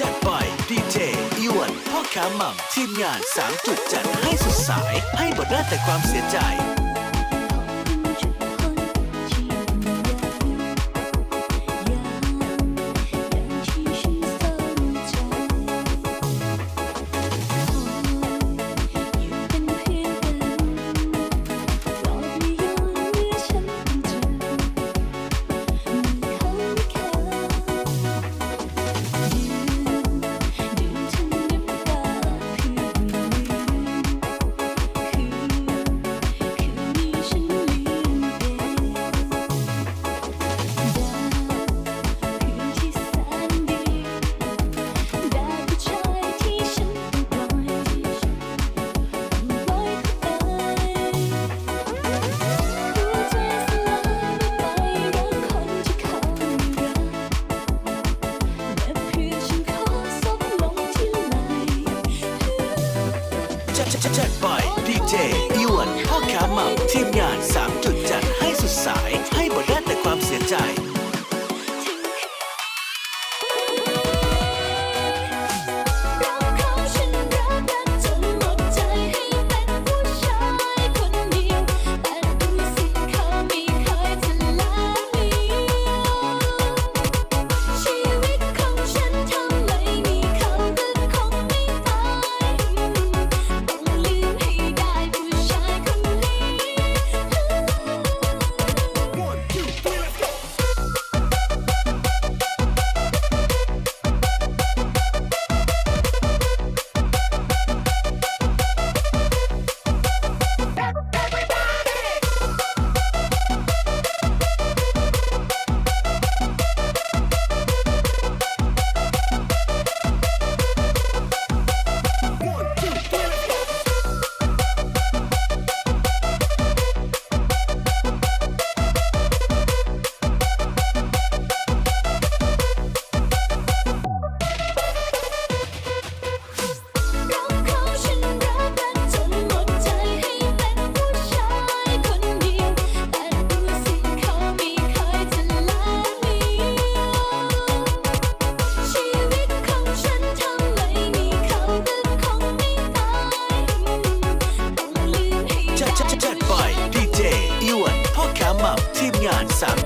จัดไปดีเจอีวันพ่อค้าหม่ำทีมงานสามจุดจัดให้สุดสาย ให้หมดหน้าแต่ความเสียใจ check by DJ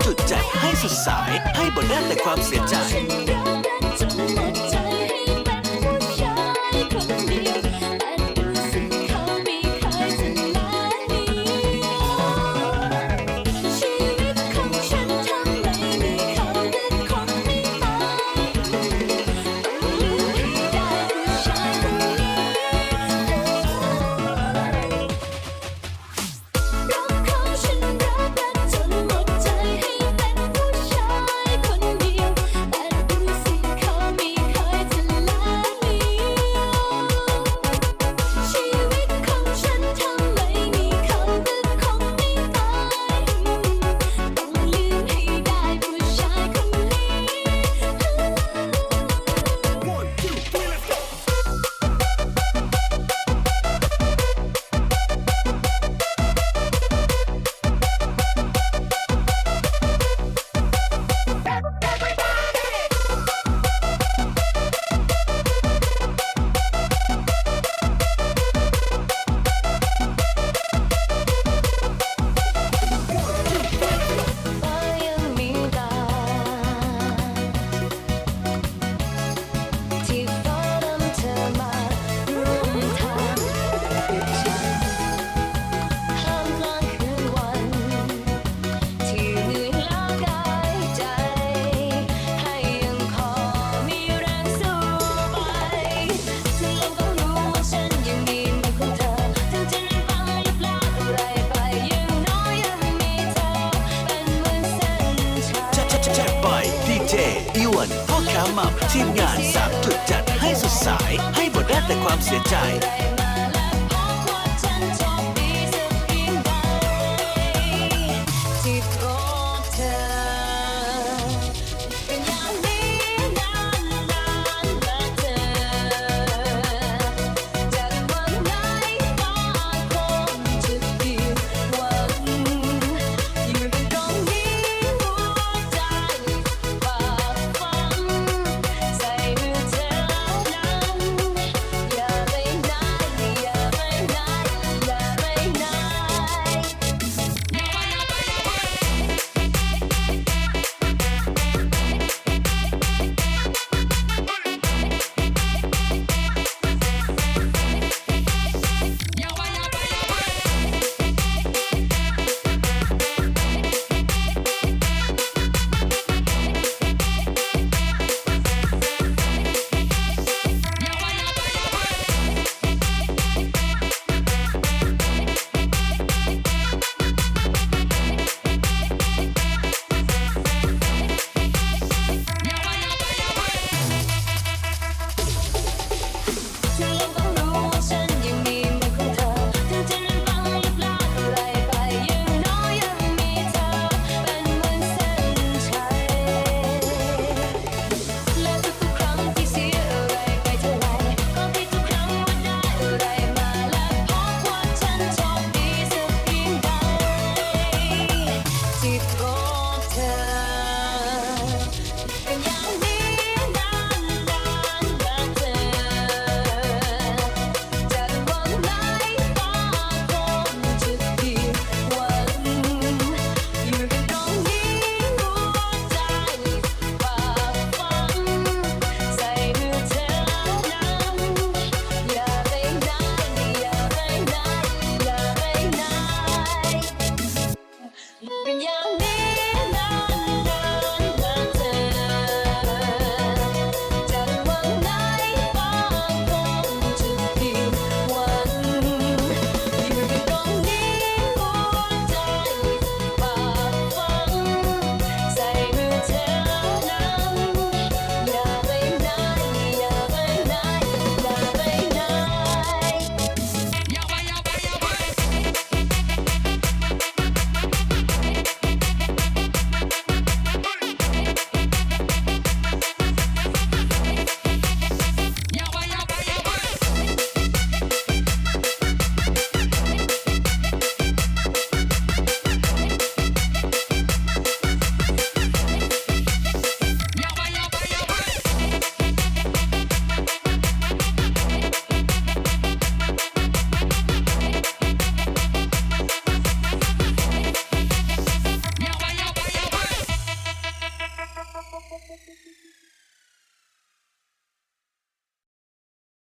จุดใจให้สุดสาย ให้บนหน้าแต่ความเสียใจ เจอีวันพ่อค้ามัมทีมงานสามจุดจัดให้สดใสให้หมดได้แต่ความเสียใจ